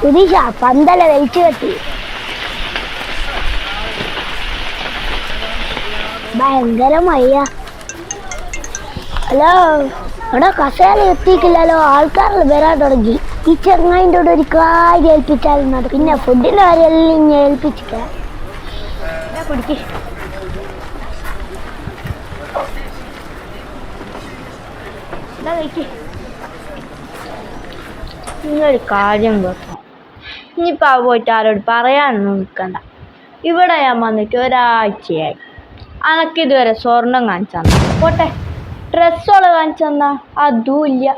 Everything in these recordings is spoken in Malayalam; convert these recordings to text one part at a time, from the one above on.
സുധീഷ പന്തല വലിച്ചു കെട്ടി. ഭയങ്കര മയ്യ. ഹലോ എടാ കസേര എത്തിക്കില്ലല്ലോ ആൾക്കാരിൽ വരാൻ തുടങ്ങി. ഈ ചെങ്ങായിന്റെ കൂടെ ഒരു കാര്യം ഏൽപ്പിച്ചാൽ മതി. പിന്നെ ഫുഡിന്റെ കാര്യമെല്ലാം ഞാൻ ഏൽപ്പിച്ചിട്ടേ. കുടിക്ക്. ഇതാ കഴിക്ക്. നിങ്ങളൊരു കാര്യം കേട്ടോ ഇനിയിപ്പോൾ അത് പോയിട്ട് ആരോട് പറയാനൊന്നും നിൽക്കണ്ട. ഇവിടെ ഞാൻ വന്നിട്ട് ഒരാഴ്ചയായി. അനക്കിതുവരെ സ്വർണം കാണിച്ചു തന്ന? പോട്ടെ. ഡ്രസ്സുകൾ കാണിച്ചു തന്നാ? അതും ഇല്ല.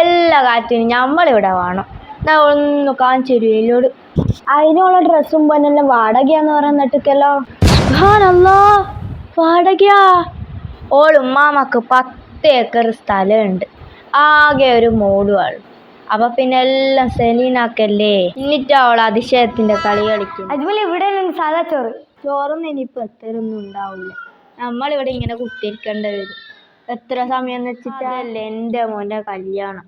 എല്ലാ കാര്യത്തിനും നമ്മളിവിടെ വേണം. ഒന്ന് കാണിച്ചു തരുമോ എന്നോട് അതിനുള്ള ഡ്രസ്സും പൊന്നെല്ലാം വാടകയാന്ന് പറയുന്നിട്ടല്ലോ ആണല്ലോ വാടകയാ. ഓളും മാമക്ക് പത്ത് ഏക്കർ സ്ഥലമുണ്ട്. ആകെ ഒരു മോളുമാണ് അപ്പൊ പിന്നെ എല്ലാം സെലീനാക്കല്ലേ? എന്നിട്ട് അവൾ അതിശയത്തിന്റെ കളി കളിക്കും. അതുപോലെ ഇവിടെ സാധാ ചോറ്. ചോറൊന്നും ഇനിയിപ്പോ എത്തരൊന്നും ഉണ്ടാവില്ല നമ്മളിവിടെ ഇങ്ങനെ കുത്തിരിക്കേണ്ടി വരും. എത്ര സമയം എന്ന് വെച്ചിട്ടല്ലേ എന്റെ മോന്റെ കല്യാണം.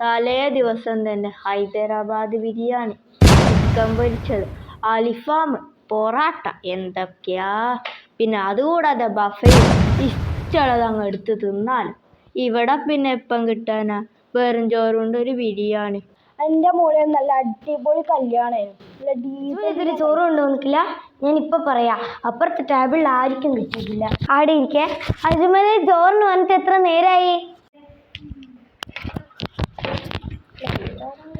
തലേ ദിവസം തന്നെ ഹൈദരാബാദ് ബിരിയാണി ചിക്കൻ പൊരിച്ചത് അലിഫാം പൊറാട്ട എന്തൊക്കെയാ? പിന്നെ അതുകൂടാതെ ബഫേ ഇഷ്ടമുള്ളത് അങ്ങ് എടുത്ത് തിന്നാൽ ഇവിടെ പിന്നെ എപ്പം കിട്ടാനാ? വെറും ചോറുണ്ട് ഒരു ബിരിയാണി. എന്റെ മോളെ നല്ല അടിപൊളി കല്യാണമായിരുന്നു ഇതിൽ ചോറ് കൊണ്ടുവന്നിട്ടില്ല. ഞാൻ ഇപ്പൊ പറയാ. അപ്പുറത്തെ ടേബിളിൽ ആരിക്കും കിട്ടിയിട്ടില്ല. ആടെ ഇരിക്കെ. അജ്മലെ ചോറിന് വന്നിട്ട് എത്ര നേരായി?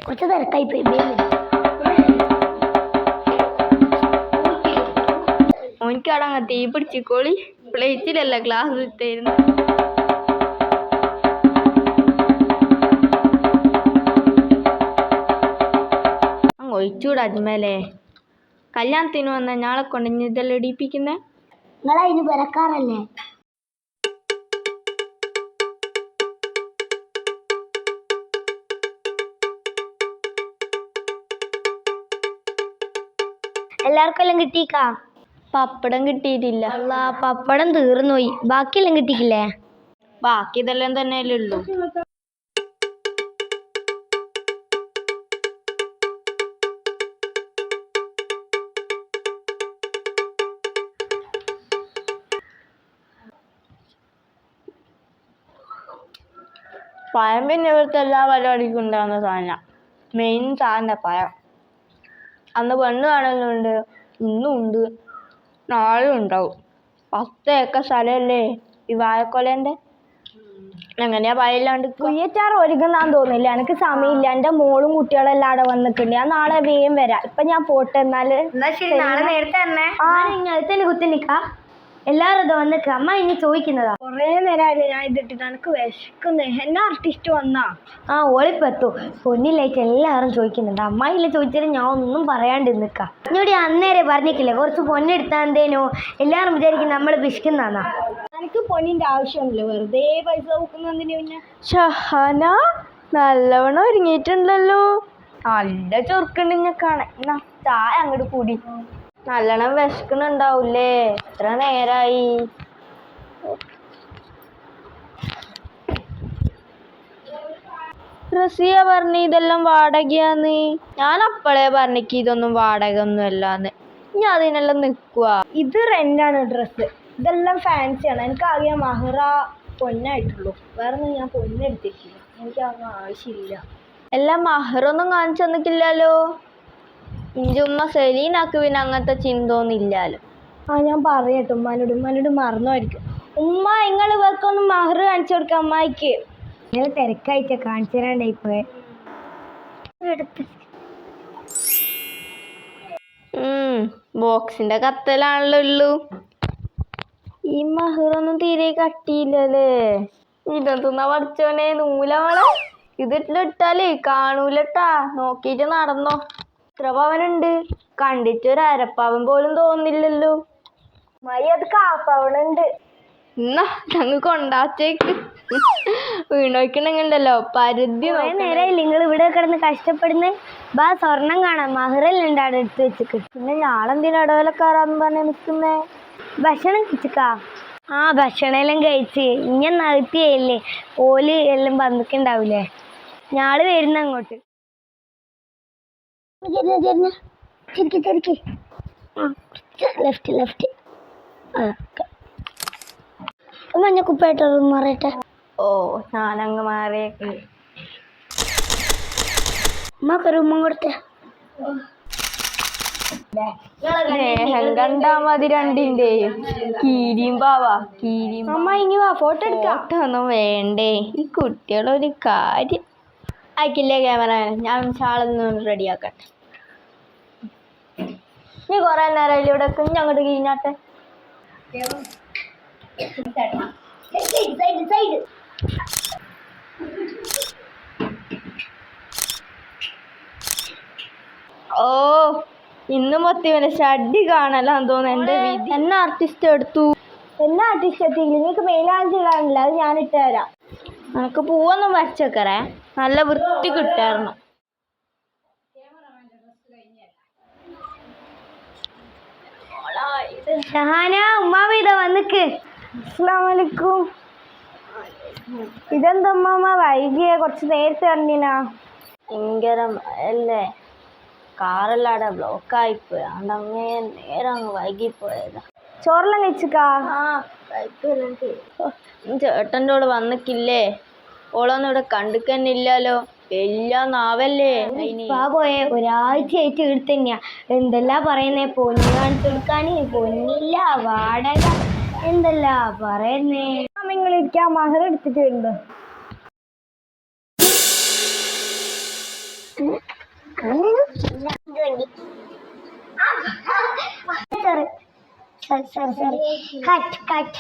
കുറച്ച് തിരക്കായി പോയി ഓനിക്കവിടെ അങ്ങ് തീ പിടിച്ചിക്കോളി പ്ലേറ്റിലല്ല ഗ്ലാസ് ഇട്ടായിരുന്നു ഒഴിച്ചൂടാ അജ്മലെ കല്യാണത്തിന് വന്ന ഞാളെ കൊണ്ട് ഇനി ഇതെല്ലാം ഇടിപ്പിക്കുന്നേ നിങ്ങളതിന് വരക്കാറല്ലേ എല്ലാവർക്കും എല്ലാം കിട്ടിക്കാ പപ്പടം കിട്ടിയിട്ടില്ല. അല്ല പപ്പടം തീർന്നു പോയി ബാക്കിയെല്ലാം കിട്ടിക്കില്ലേ ബാക്കി ഇതെല്ലാം തന്നെയല്ലേ ഉള്ളൂ. പഴം പിന്നെ ഇവിടുത്തെ എല്ലാ പരിപാടിക്കും ഉണ്ടാകുന്ന സാധനം. മെയിൻ സാധനം പഴം. അന്ന് പെണ്ണ് കാണലുണ്ട്. ഇന്നും ഉണ്ട്. നാളെയും ഉണ്ടാവും. പത്ത് ഏക്കർ സ്ഥലമല്ലേ ഈ വാഴക്കൊലേന്റെ? എങ്ങനെയാ പഴയില്ലാണ്ട് കുയ്യച്ചാറ് ഒരുങ്ങുന്നാന്ന് തോന്നില്ല എനിക്ക് സമയമില്ല. എന്റെ മോളും കുട്ടികളെല്ലാം അവിടെ വന്നിട്ടുണ്ട്. ഞാൻ നാളെ വേഗം വരാം. ഇപ്പൊ ഞാൻ പോട്ടെ എന്നാൽ നാളെ നേരത്തെ തന്നെ ആ. അടുത്തന്നെ കുത്തി നിക്ക എല്ലാരും ഇത് വന്നിക്ക അമ്മ ഇനി ചോദിക്കുന്നതാ. കൊറേ നേരമായില്ലേ ഞാൻ ഇതിട്ടിട്ട് എനിക്ക് വിശക്കുന്നു. എന്നാ ആർട്ടിസ്റ്റ് വന്നാ? ആ ഓളിപ്പെത്തു പൊന്നിലേക്ക് എല്ലാവരും ചോദിക്കുന്നുണ്ട്. അമ്മായില്ല ചോദിച്ചാലും ഞാൻ ഒന്നും പറയാണ്ട് നിക്ക. ഇഞ്ഞോടി അന്നേരെ പറഞ്ഞിട്ടില്ലേ? കുറച്ച് പൊന്നെടുത്താ എന്തേനോ? എല്ലാരും വിചാരിക്കും നമ്മൾ പിശുക്കുന്നാന്നാ എനിക്ക് പൊന്നിന്റെ ആവശ്യമില്ല. വെറുതെ പൈസ നോക്കുന്നതിന് പിന്നെ ഷഹന നല്ലവണ്ണം ഒരുങ്ങിയിട്ടുണ്ടല്ലോ. നല്ല ചൊറുക്കുണ്ട് ഞാൻ കാണാൻ എന്നാ താഴെ അങ്ങോട്ട് കൂടി. നല്ലോണം വിശക്കുന്നുണ്ടാവൂലേ എത്ര നേരായി? റസിയ പറഞ്ഞ ഇതെല്ലാം വാടകയാന്ന്. ഞാൻ അപ്പളേ പറഞ്ഞിക്ക് ഇതൊന്നും വാടക ഒന്നും അല്ലാന്ന് ഞാൻ അതിനെല്ലാം നിക്കുക ഇത് റെന്റാണ് ഡ്രസ്സ് ഇതെല്ലാം ഫാൻസിയാണ് എനിക്ക് ആകെ മഹറ പൊന്നായിട്ടുള്ളൂ. വേറെ ഒന്നും ഞാൻ പൊന്നെടുത്തിട്ടില്ല. എനിക്ക് അതൊന്നും ആവശ്യമില്ല. എല്ലാം മഹറൊന്നും കാണിച്ചു തന്നിട്ടില്ലല്ലോ. ഇഞ്ചി ഉമ്മ സെലീനാക്ക് പിന്നെ അങ്ങനത്തെ ചിന്തയൊന്നും ഇല്ലാലോ. ആ ഞാൻ പറയട്ടെ ഉമ്മാനോട്. ഉമ്മാനോട് മറന്നുമായിരിക്കും. ഉമ്മ നിങ്ങൾ ഇവർക്കൊന്ന് മഹർ കാണിച്ചു കൊടുക്കാം അമ്മായിക്ക്. ഇങ്ങനെ തിരക്കായിട്ട് കാണിച്ചു തരാണ്ടായി പോയെ ബോക്സിന്റെ കത്തലാണല്ലോ ഉള്ളൂ. ഈ മഹറൊന്നും തീരെ കട്ടിയില്ലല്ലേ. ഇതെന്തുന്നാ പഠിച്ചോനെ നൂലവളെ ഇതിട്ടിട്ടാലേ കാണൂലട്ടാ. നോക്കിട്ട് നടന്നോ. എത്ര പവനുണ്ട് കണ്ടിട്ട് ഒരു അരപ്പവൻ പോലും തോന്നില്ലല്ലോ. മരി അത് കാപ്പവളുണ്ട് എന്നാ ഞങ്ങ കൊണ്ടാച്ചേക്ക് വീണോക്കണെങ്കിണ്ടല്ലോ പരിധി കുറെ നോക്കണം. നിങ്ങൾ ഇവിടെ കിടന്ന് കഷ്ടപ്പെടുന്നേ. ബാ സ്വർണം കാണാം. മഹറല്ലുണ്ട് അവിടെ എടുത്ത് വെച്ചിട്ട് പിന്നെ ഞാളെന്തിനാ ഇടവേലക്കാരാന്ന് പറഞ്ഞ് നിൽക്കുന്നേ ഭക്ഷണം കഴിച്ചിക്കാ? ആ ഭക്ഷണം എല്ലാം കഴിച്ച് ഇങ്ങനെ നടത്തിയല്ലേ ഓൽ എല്ലാം വന്നിട്ടുണ്ടാവില്ലേ ഞാൾ വരുന്ന അങ്ങോട്ട്. തിരിക്ക് തിരിക്ക് ആ. ലെഫ്റ്റ് ലെഫ്റ്റ് ആ മഞ്ഞ കുപ്പായിട്ട് മാറിയട്ടെ ഓ ഞാനങ്ങ് മാറിയേക്ക്. അമ്മക്കൊരു ഉമ്മ കൊടുത്തേ. കണ്ടാ മതി രണ്ടിന്റെയും. കീരിയും പാവാ കീരിയും അമ്മ ഇനി വാ ഫോട്ടോ എടുക്കാം. ഒന്നും വേണ്ടേ. ഈ കുട്ടികളൊരു കാര്യം. അയക്കില്ലേ ക്യാമറ? ഞാൻ ഷാളൊന്നും റെഡിയാക്കട്ടെ നീ കുറെ നേരം ഇവിടെ കുഞ്ഞ് അങ്ങോട്ട് കിഴിഞ്ഞാട്ടെ ഓ ഇന്ന് മൊത്തം ഇവനെ ഷഡ്ഡി കാണലാന്ന് തോന്നുന്നു എന്റെ വീട്ടിൽ എന്നെ ആർട്ടിസ്റ്റ് എടുത്തു? എന്നാ ആർട്ടിസ്റ്റ് എത്തിയില്ല നിങ്ങൾക്ക് മെയിലാഞ്ചി കാണില്ല അത് ഞാൻ ഇട്ട് തരാം പൂവൊന്നും വരച്ചേക്കറേ നല്ല വൃത്തി കിട്ടായിരുന്നു. ഷഹാന ഉമ്മാമ ഇതാ വന്നിക്ക്. അസ്സലാമലൈക്കും. ഇതെന്താ ഉമ്മാമ? വൈകിയ കുറച്ച് നേരത്തെ അറിഞ്ഞിനാ ഭയങ്കര അല്ലേ? കാറല്ലാടെ ബ്ലോക്ക് ആയിപ്പോയി അതുകൊണ്ട് അങ്ങനെ നേരം അങ്ങ് വൈകിപ്പോയതാ. ചോറെല്ലാം കഴിച്ചിക്കാ ആ ചേട്ടന്റെ കൂടെ വന്നിക്കില്ലേ ഓളൊന്നും ഇവിടെ കണ്ടിക്കന്നില്ലല്ലോ എല്ലാം നാവല്ലേ പോയെ ഒരാഴ്ചയായിട്ട് ഇവിടെ തന്നെയാ എന്തെല്ലാം പറയുന്നേ പൊന്നു കാണിച്ചു കൊടുക്കാന് പൊന്നില്ല വാടക എന്തെല്ലാ പറയുന്നേ നിങ്ങൾ ഇരിക്കാൻ മഹർ എടുത്തിട്ട് വരുന്നുണ്ടോ sorry sorry sorry cut cut